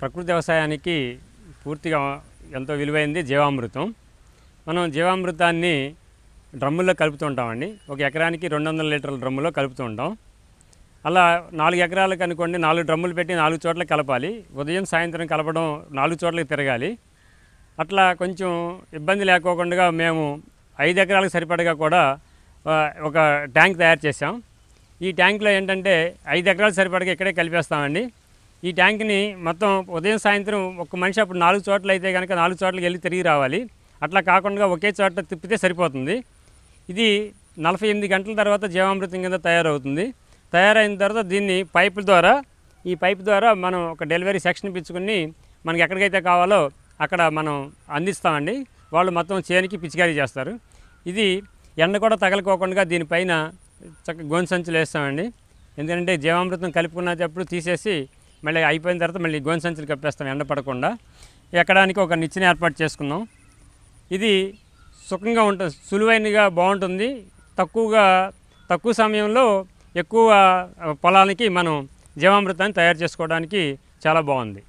ప్రకృతి వ్యవసాయానికి పూర్తిగా ఎంతో విలువైంది జీవామృతం. మనం జీవామృతాన్ని డ్రమ్ముల్లో కలుపుతూ ఉంటామండి. ఒక ఎకరానికి రెండు వందల లీటర్ల డ్రమ్ములో కలుపుతూ ఉంటాం. అలా నాలుగు ఎకరాలకు అనుకోండి నాలుగు డ్రమ్ములు పెట్టి నాలుగు చోట్ల కలపాలి. ఉదయం సాయంత్రం కలపడం నాలుగు చోట్లకి తిరగాలి. అట్లా కొంచెం ఇబ్బంది లేకోకుండా మేము ఐదు ఎకరాలకు సరిపడగా కూడా ఒక ట్యాంక్ తయారు చేసాం ఈ ట్యాంక్లో ఏంటంటే ఐదు ఎకరాలు సరిపడగా ఇక్కడే కలిపేస్తామండి. ఈ ట్యాంక్ని మొత్తం ఉదయం సాయంత్రం ఒక మనిషి అప్పుడు నాలుగు చోట్ల అయితే కనుక నాలుగు చోట్లకి వెళ్ళి తిరిగి రావాలి. అట్లా కాకుండా ఒకే చోట తిప్పితే సరిపోతుంది. ఇది నలభై ఎనిమిది గంటల తర్వాత జీవామృతం కింద తయారవుతుంది. తయారైన తర్వాత దీన్ని పైపుల ద్వారా ఈ పైప్ ద్వారా మనం ఒక డెలివరీ సెక్షన్ పిచ్చుకుని మనకి ఎక్కడికైతే కావాలో అక్కడ మనం అందిస్తామండి. వాళ్ళు మొత్తం చేనికి పిచికారీ చేస్తారు. ఇది ఎండ కూడా తగలకోకుండా దీనిపైన చక్క గోను సంచులు వేస్తామండి. ఎందుకంటే జీవామృతం కలుపుకున్నప్పుడు తీసేసి మళ్ళీ అయిపోయిన తర్వాత మళ్ళీ గోను సంచులు కప్పేస్తాం ఎండ పడకుండా. ఎక్కడానికి ఒక నిచ్చెన ఏర్పాటు చేసుకున్నాం ఇది సుఖంగా ఉంటుంది సులువైనగా బాగుంటుంది. తక్కువగా తక్కువ సమయంలో ఎక్కువ పొలానికి మనం జీవామృతాన్ని తయారు చేసుకోవడానికి చాలా బాగుంది.